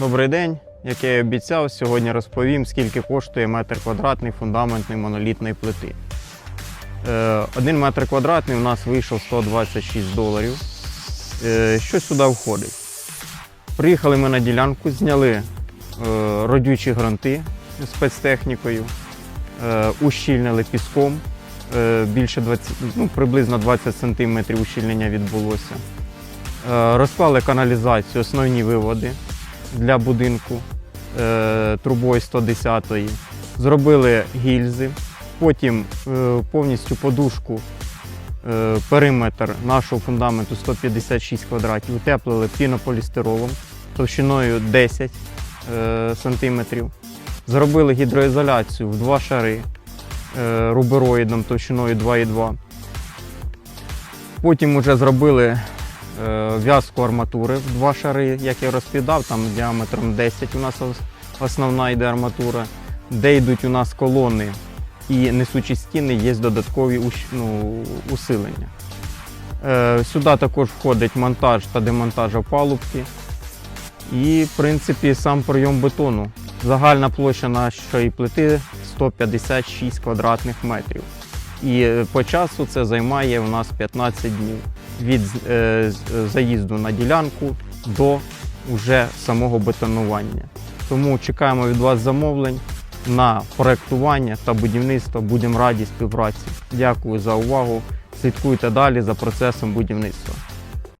Добрий день. Як я і обіцяв, сьогодні розповім, скільки коштує метр квадратний фундаментної монолітної плити. Е, Один метр квадратний у нас вийшов 126 доларів. Е, Що сюди входить? Приїхали ми на ділянку, зняли е, родючі гранти спецтехнікою, ущільнили піском. Більше 20, ну, приблизно 20 см ущільнення відбулося. Розклали каналізацію, основні виводи для будинку е, трубою 110 Зробили гільзи, потім е, повністю подушку, е, периметр нашого фундаменту 156 квадратів, утеплили пінополістиролом товщиною 10 е, сантиметрів. Зробили гідроізоляцію в два шари рубероїдом товщиною 2,2. Потім вже зробили в'язку арматури в два шари, як я розповідав, там діаметром 10 у нас основна йде арматура, де йдуть у нас колони і несучі стіни, є додаткові ну, усилення. Е, Сюди також входить монтаж та демонтаж опалубки. І, в принципі, сам прийом бетону. Загальна площа нашої плити 156 квадратних метрів. І е, по часу це займає у нас 15 днів від е, заїзду на ділянку до уже самого бетонування. Тому чекаємо від вас замовлень на проектування та будівництво. Будемо раді співпраці. Дякую за увагу. Слідкуйте далі за процесом будівництва.